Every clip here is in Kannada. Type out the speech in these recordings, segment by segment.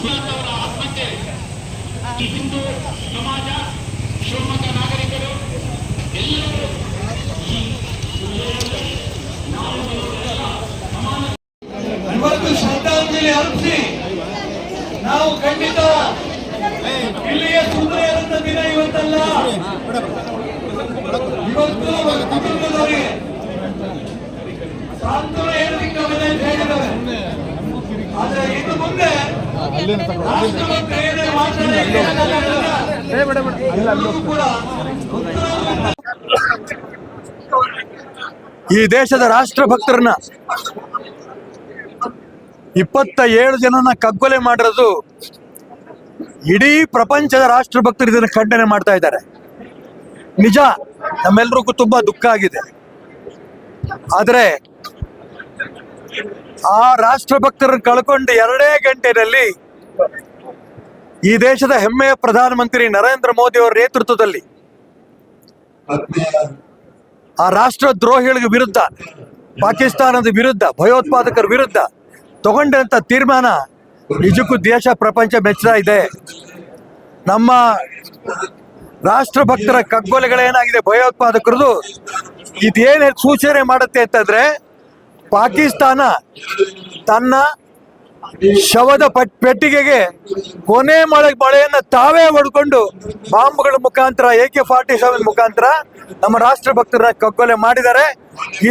ಹಾರಿಸಿ ಅವರ ಈ ಹಿಂದೂ ಸಮಾಜ, ಶಿವಮೊಗ್ಗ ನಾಗರಿಕರು, ಎಲ್ಲರೂ ಇವತ್ತು ಶ್ರದ್ಧಾಂಜಲಿ ಅರ್ಪಿಸಿ ನಾವು ಖಂಡಿತ ಇಲ್ಲಿಯ ಸುಂದರ ದಿನ ಇವತ್ತಲ್ಲ. ಇವತ್ತು ಕುಟುಂಬದವರಿಗೆ ಸಾಂತ್ವನ ಅಂತ ಆದ್ರೆ ಇನ್ನು ಮುಂದೆ ಈ ದೇಶದ ರಾಷ್ಟ್ರ ಭಕ್ತರನ್ನ ಇಪ್ಪತ್ತ ಏಳು ಜನನ ಕಗ್ಗೊಲೆ ಮಾಡಿರೋದು ಇಡೀ ಪ್ರಪಂಚದ ರಾಷ್ಟ್ರ ಭಕ್ತರು ಇದನ್ನು ಖಂಡನೆ ಮಾಡ್ತಾ ಇದ್ದಾರೆ. ನಿಜ, ನಮ್ಮೆಲ್ರಿಗೂ ತುಂಬಾ ದುಃಖ ಆಗಿದೆ. ಆದರೆ ಆ ರಾಷ್ಟ್ರ ಭಕ್ತರನ್ನು ಕಳ್ಕೊಂಡು ಎರಡೇ ಗಂಟೆನಲ್ಲಿ ಈ ದೇಶದ ಹೆಮ್ಮೆಯ ಪ್ರಧಾನಮಂತ್ರಿ ನರೇಂದ್ರ ಮೋದಿ ಅವರ ನೇತೃತ್ವದಲ್ಲಿ ಆ ರಾಷ್ಟ್ರ ದ್ರೋಹಿಗಳ ವಿರುದ್ಧ, ಪಾಕಿಸ್ತಾನದ ವಿರುದ್ಧ, ಭಯೋತ್ಪಾದಕರ ವಿರುದ್ಧ ತಗೊಂಡಂತ ತೀರ್ಮಾನ ನಿಜಕ್ಕೂ ದೇಶ ಪ್ರಪಂಚ ಮೆಚ್ಚುತ್ತಾ ಇದೆ. ನಮ್ಮ ರಾಷ್ಟ್ರಭಕ್ತರ ಕಗ್ಗೊಲೆಗಳೇನಾಗಿದೆ, ಭಯೋತ್ಪಾದಕರದು ಇದೇನೇ ಸೂಚನೆ ಮಾಡುತ್ತೆ ಅಂತಂದ್ರೆ ಪಾಕಿಸ್ತಾನ ತನ್ನ ಶವದ ಪಟ್, ಪೆಟ್ಟಿಗೆಗೆ ಕೊನೆ ಮಳೆ, ಮಳೆಯನ್ನ ತಾವೇ ಹೊಡ್ಕೊಂಡು ಬಾಂಬ್ಗಳ ಮುಖಾಂತರ, ಎ ಕೆ ಫಾರ್ಟಿ ಸೆವೆನ್ ಮುಖಾಂತರ ನಮ್ಮ ರಾಷ್ಟ್ರಭಕ್ತರ ಕಗ್ಗೊಲೆ ಮಾಡಿದ್ದಾರೆ.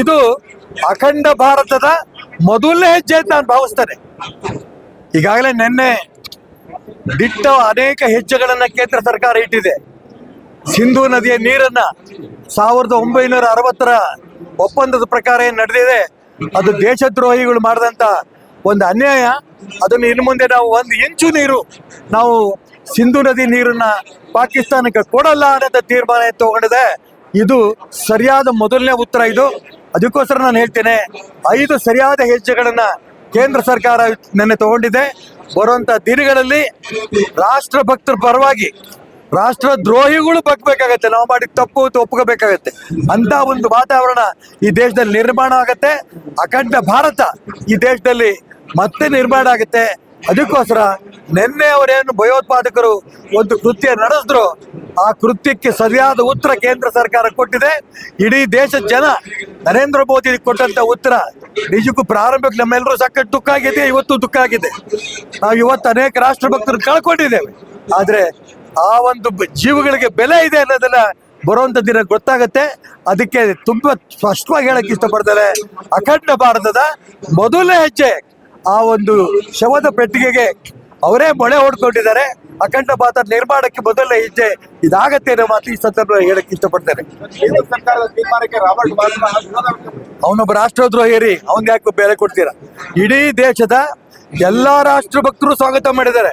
ಇದು ಅಖಂಡ ಭಾರತದ ಮೊದಲನೇ ಹೆಜ್ಜೆ ಅಂತ ನಾನು ಭಾವಿಸ್ತೇನೆ. ಈಗಾಗಲೇ ನಿನ್ನೆ ದಿಟ್ಟ ಅನೇಕ ಹೆಜ್ಜೆಗಳನ್ನ ಕೇಂದ್ರ ಸರ್ಕಾರ ಇಟ್ಟಿದೆ. ಸಿಂಧು ನದಿಯ ನೀರನ್ನ ಸಾವಿರದ ಒಂಬೈನೂರ ಅರವತ್ತರ ಒಪ್ಪಂದದ ಪ್ರಕಾರ ಏನು ನಡೆದಿದೆ? ಅದು ದೇಶದ್ರೋಹಿಗಳು ಮಾಡಿದಂತ ಒಂದು ಅನ್ಯಾಯ. ಅದನ್ನು ಇನ್ನು ಮುಂದೆ ನಾವು ಒಂದು ಇಂಚು ನೀರು ನಾವು ಸಿಂಧು ನದಿ ನೀರನ್ನ ಪಾಕಿಸ್ತಾನಕ್ಕೆ ಕೊಡಲ್ಲ ಅನ್ನೋದ ತೀರ್ಮಾನ ತಗೊಂಡಿದೆ ಇದು ಸರಿಯಾದ ಮೊದಲನೇ ಉತ್ತರ ಇದು. ಅದಕ್ಕೋಸ್ಕರ ನಾನು ಹೇಳ್ತೇನೆ, ಐದು ಸರಿಯಾದ ಹೆಜ್ಜೆಗಳನ್ನ ಕೇಂದ್ರ ಸರ್ಕಾರ ನಿನ್ನೆ ತಗೊಂಡಿದೆ. ಬರುವಂತ ದಿನಗಳಲ್ಲಿ ರಾಷ್ಟ್ರಭಕ್ತರ ಪರವಾಗಿ ರಾಷ್ಟ್ರ ದ್ರೋಹಿಗಳು ಬಗ್ಬೇಕಾಗತ್ತೆ ನಾವು ಮಾಡಿದ ತಪ್ಪು ಒಪ್ಕೋಬೇಕಾಗತ್ತೆ. ಅಂತ ಒಂದು ವಾತಾವರಣ ಈ ದೇಶದಲ್ಲಿ ನಿರ್ಮಾಣ ಆಗತ್ತೆ. ಅಖಂಡ ಭಾರತ ಈ ದೇಶದಲ್ಲಿ ಮತ್ತೆ ನಿರ್ಮಾಣ ಆಗುತ್ತೆ. ಅದಕ್ಕೋಸ್ಕರ ನಿನ್ನೆ ಅವರೇನು ಭಯೋತ್ಪಾದಕರು ಒಂದು ಕೃತ್ಯ ನಡೆಸಿದ್ರು, ಆ ಕೃತ್ಯಕ್ಕೆ ಸರಿಯಾದ ಉತ್ತರ ಕೇಂದ್ರ ಸರ್ಕಾರ ಕೊಟ್ಟಿದೆ. ಇಡೀ ದೇಶದ ಜನ ನರೇಂದ್ರ ಮೋದಿ ಕೊಟ್ಟಂತ ಉತ್ತರ ನಿಜಕ್ಕೂ ಪ್ರಾರಂಭಕ್ಕೆ ನಮ್ಮೆಲ್ಲರೂ ಸಾಕಷ್ಟು ದುಃಖ ಆಗಿದೆ. ಇವತ್ತು ದುಃಖ ಆಗಿದೆ. ನಾವು ಇವತ್ತು ಅನೇಕ ರಾಷ್ಟ್ರ ಭಕ್ತರು ಕಳ್ಕೊಂಡಿದ್ದೇವೆ. ಆದ್ರೆ ಆ ಒಂದು ಜೀವಗಳಿಗೆ ಬೆಲೆ ಇದೆ ಅನ್ನೋದನ್ನ ಬರುವಂತ ದಿನ ಗೊತ್ತಾಗತ್ತೆ. ಅದಕ್ಕೆ ತುಂಬಾ ಸ್ಪಷ್ಟವಾಗಿ ಹೇಳಕ್ ಇಷ್ಟಪಡ್ತಾರೆ. ಅಖಂಡ ಭಾರತದ ಮೊದಲನೇ ಹೆಜ್ಜೆ ಆ ಒಂದು ಶವದ ಪೆಟ್ಟಿಗೆಗೆ ಅವರೇ ಮೊಳೆ ಹೊಡ್ಕೊಂಡಿದ್ದಾರೆ. ಅಖಂಡ ಭಾರತ ನಿರ್ಮಾಣಕ್ಕೆ ಮೊದಲನೇ ಹೆಜ್ಜೆ ಇದಾಗತ್ತೆ ಅನ್ನೋ ಮಾತು ಈ ಸಂದರ್ಭ ಹೇಳಕ್ ಇಷ್ಟಪಡ್ತೇನೆ. ಅವನೊಬ್ಬ ತೀರ್ಮಾನಕ್ಕೆ ಅವನ್ ಯಾಕೆ ಬೆಲೆ ಕೊಡ್ತೀರಾ? ಇಡೀ ದೇಶದ ಎಲ್ಲಾ ರಾಷ್ಟ್ರ ಭಕ್ತರು ಸ್ವಾಗತ ಮಾಡಿದ್ದಾರೆ.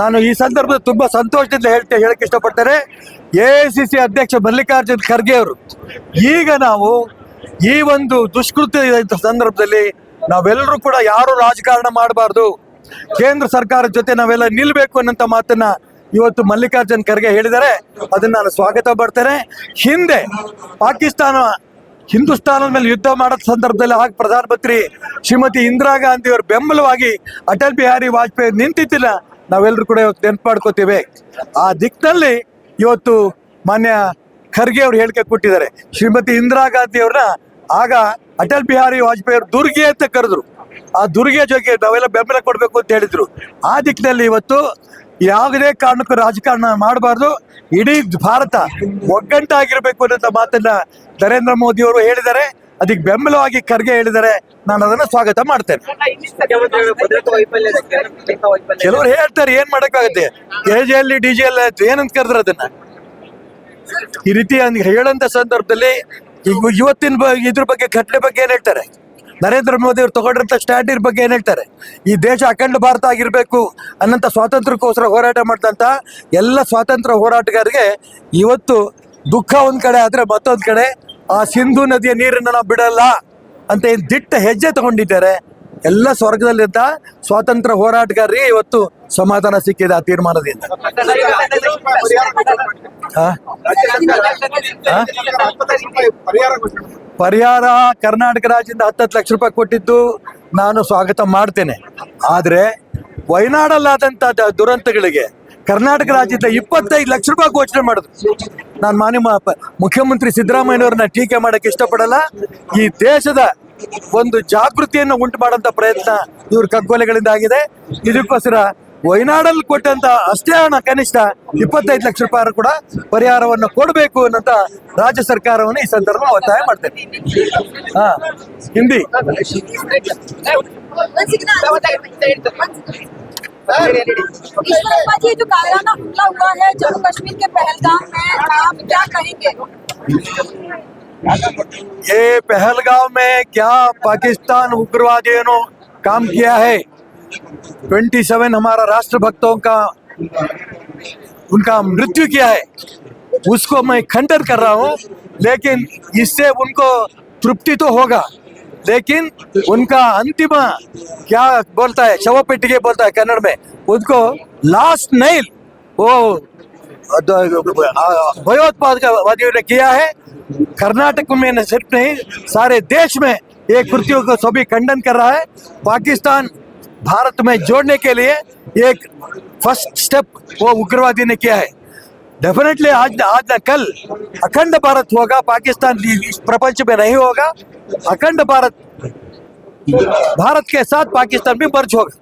ನಾನು ಈ ಸಂದರ್ಭದಲ್ಲಿ ತುಂಬಾ ಸಂತೋಷದಿಂದ ಹೇಳ್ತೆ ಹೇಳಕ್ ಇಷ್ಟಪಡ್ತೇನೆ. ಎ ಸಿ ಅಧ್ಯಕ್ಷ ಮಲ್ಲಿಕಾರ್ಜುನ್ ಖರ್ಗೆ ಅವರು, ಈಗ ನಾವು ಈ ಒಂದು ದುಷ್ಕೃತ್ಯ ಸಂದರ್ಭದಲ್ಲಿ ನಾವೆಲ್ಲರೂ ಕೂಡ ಯಾರು ರಾಜಕಾರಣ ಮಾಡಬಾರ್ದು. ಕೇಂದ್ರ ಸರ್ಕಾರದ ಜೊತೆ ನಾವೆಲ್ಲ ನಿಲ್ಬೇಕು ಅನ್ನೋಂಥ ಮಾತನ್ನ ಇವತ್ತು ಮಲ್ಲಿಕಾರ್ಜುನ್ ಖರ್ಗೆ ಹೇಳಿದ್ದಾರೆ. ಅದನ್ನ ನಾನು ಸ್ವಾಗತ ಮಾಡ್ತೇನೆ. ಹಿಂದೆ ಪಾಕಿಸ್ತಾನ, ಹಿಂದೂಸ್ತಾನದ ಮೇಲೆ ಯುದ್ಧ ಮಾಡೋ ಸಂದರ್ಭದಲ್ಲಿ ಆಗ ಪ್ರಧಾನಮಂತ್ರಿ ಶ್ರೀಮತಿ ಇಂದಿರಾ ಗಾಂಧಿ ಅವರ ಬೆಂಬಲವಾಗಿ ಅಟಲ್ ಬಿಹಾರಿ ವಾಜಪೇಯಿ ನಿಂತಿದ್ದಿಲ್ಲ. ನಾವೆಲ್ಲರೂ ಕೂಡ ಇವತ್ತು ನೆನ್ಪು ಮಾಡ್ಕೋತೀವಿ. ಆ ದಿಕ್ಕಿನಲ್ಲಿ ಇವತ್ತು ಮಾನ್ಯ ಖರ್ಗೆ ಅವರು ಹೇಳಿಕೆ ಕೊಟ್ಟಿದ್ದಾರೆ. ಶ್ರೀಮತಿ ಇಂದಿರಾ ಗಾಂಧಿ ಅವ್ರನ್ನ ಆಗ ಅಟಲ್ ಬಿಹಾರಿ ವಾಜಪೇಯಿ ಅವರು ದುರ್ಗೆ ಅಂತ ಕರೆದ್ರು. ಆ ದುರ್ಗೆ ಜೊತೆಗೆ ನಾವೆಲ್ಲ ಬೆಂಬಲ ಕೊಡಬೇಕು ಅಂತ ಹೇಳಿದ್ರು. ಆ ದಿಕ್ಕಿನಲ್ಲಿ ಇವತ್ತು ಯಾವುದೇ ಕಾರಣಕ್ಕೂ ರಾಜಕಾರಣ ಮಾಡಬಾರ್ದು. ಇಡೀ ಭಾರತ ಒಗ್ಗಂಟಾಗಿರಬೇಕು ಅನ್ನೋ ಮಾತನ್ನ ನರೇಂದ್ರ ಮೋದಿ ಅವರು ಹೇಳಿದ್ದಾರೆ. ಅದಕ್ಕೆ ಬೆಂಬಲವಾಗಿ ಖರ್ಗೆ ಹೇಳಿದರೆ ನಾನು ಅದನ್ನ ಸ್ವಾಗತ ಮಾಡ್ತೇನೆ. ಕೆಲವರು ಹೇಳ್ತಾರೆ, ಏನ್ ಮಾಡಕ್ಕಾಗತ್ತೆ? ಕೆ ಜಿ ಅಲ್ಲಿ ಡಿ ಜಿ ಎಲ್ ಏನಂತ ಕರೆದ್ರೆ ಅದನ್ನ? ಈ ರೀತಿ ಹೇಳಂತ ಸಂದರ್ಭದಲ್ಲಿ ಇವತ್ತಿನ ಇದ್ರ ಬಗ್ಗೆ, ಘಟನೆ ಬಗ್ಗೆ ಏನ್ ಹೇಳ್ತಾರೆ? ನರೇಂದ್ರ ಮೋದಿ ಅವರು ತಗೊಂಡಿರಂತ ಸ್ಟ್ಯಾಂಡ್ ಬಗ್ಗೆ ಏನ್ ಹೇಳ್ತಾರೆ? ಈ ದೇಶ ಅಖಂಡ ಭಾರತ ಆಗಿರ್ಬೇಕು ಅನ್ನಂತ ಸ್ವಾತಂತ್ರ್ಯಕ್ಕೋಸ್ಕರ ಹೋರಾಟ ಮಾಡಿದಂತ ಎಲ್ಲ ಸ್ವಾತಂತ್ರ್ಯ ಹೋರಾಟಗಾರರಿಗೆ ಇವತ್ತು ದುಃಖ ಒಂದ್ ಕಡೆ ಆದ್ರೆ ಮತ್ತೊಂದ್ ಕಡೆ ಆ ಸಿಂಧು ನದಿಯ ನೀರನ್ನು ನಾವು ಬಿಡಲ್ಲ ಅಂತ ಏನು ದಿಟ್ಟ ಹೆಜ್ಜೆ ತಗೊಂಡಿದ್ದಾರೆ. ಎಲ್ಲ ಸ್ವರ್ಗದಲ್ಲಿದ್ದ ಸ್ವಾತಂತ್ರ್ಯ ಹೋರಾಟಗಾರರಿಗೆ ಇವತ್ತು ಸಮಾಧಾನ ಸಿಕ್ಕಿದೆ ಆ ತೀರ್ಮಾನದಿಂದ. ಪರಿಹಾರ ಕರ್ನಾಟಕ ರಾಜ್ಯದಿಂದ ಹತ್ತತ್ತು ಲಕ್ಷ ರೂಪಾಯಿ ಕೊಟ್ಟಿದ್ದು ನಾನು ಸ್ವಾಗತ ಮಾಡ್ತೇನೆ. ಆದರೆ ವಯನಾಡಲ್ಲಾದಂಥ ದುರಂತಗಳಿಗೆ ಕರ್ನಾಟಕ ರಾಜ್ಯದ ಇಪ್ಪತ್ತೈದು ಲಕ್ಷ ರೂಪಾಯಿ ಘೋಷಣೆ ಮಾಡಿದ್ರು. ನಾನು ಮಾನ್ಯ ಮುಖ್ಯಮಂತ್ರಿ ಸಿದ್ದರಾಮಯ್ಯನವ್ರನ್ನ ಟೀಕೆ ಮಾಡಕ್ಕೆ ಇಷ್ಟಪಡಲ್ಲ. ಈ ದೇಶದ ಒಂದು ಜಾಗೃತಿಯನ್ನು ಉಂಟು ಮಾಡೋಂಥ ಪ್ರಯತ್ನ ಇವ್ರ ಕಗ್ಗೊಲೆಗಳಿಂದ ಆಗಿದೆ. ಇದಕ್ಕೋಸ್ಕರ ವಯನಾಡಲ್ಲಿ ಕೊಟ್ಟಂತ ಅಷ್ಟೇ ಹಣ ಕನಿಷ್ಠ ಇಪ್ಪತ್ತೈದು ಲಕ್ಷ ರೂಪಾಯಿ ಕೂಡ ಪರಿಹಾರವನ್ನು ಕೊಡಬೇಕು ಅನ್ನೋಂಥ ರಾಜ್ಯ ಸರ್ಕಾರವನ್ನು ಈ ಸಂದರ್ಭ ಒತ್ತಾಯ ಮಾಡ್ತೇನೆ. ಹಾ, ಹಿಂದಿ. ईश्वरप्पा जी जो कायराना हमला हुआ है जम्मू कश्मीर के पहलगाम में, आप क्या ये पहलगांव में क्या पाकिस्तान उग्रवादियों ने काम किया है? 27 हमारा राष्ट्रभक्तों का, उनका मृत्यु किया है। उसको मैं खंडन कर रहा हूँ, लेकिन इससे उनको तृप्ति तो होगा। लेकिन उनका अंतिम, क्या बोलता है, शव पेटिके बोलता है कन्नड़ में, उनको लास्ट नाइल वो भयोत्पादकवादियों ने किया है। कर्नाटक में सिर्फ़ नहीं, सारे देश में ये कृत्यों को सभी खंडन कर रहा है। पाकिस्तान भारत में जोड़ने के लिए एक फ़र्स्ट स्टेप वो उग्रवादी ने किया है। डेफिनेटली आज आज न, कल अखंड भारत होगा, पाकिस्तान इस प्रपंच में नहीं होगा। अखंड भारत भारत के साथ पाकिस्तान भी मर्ज होगा।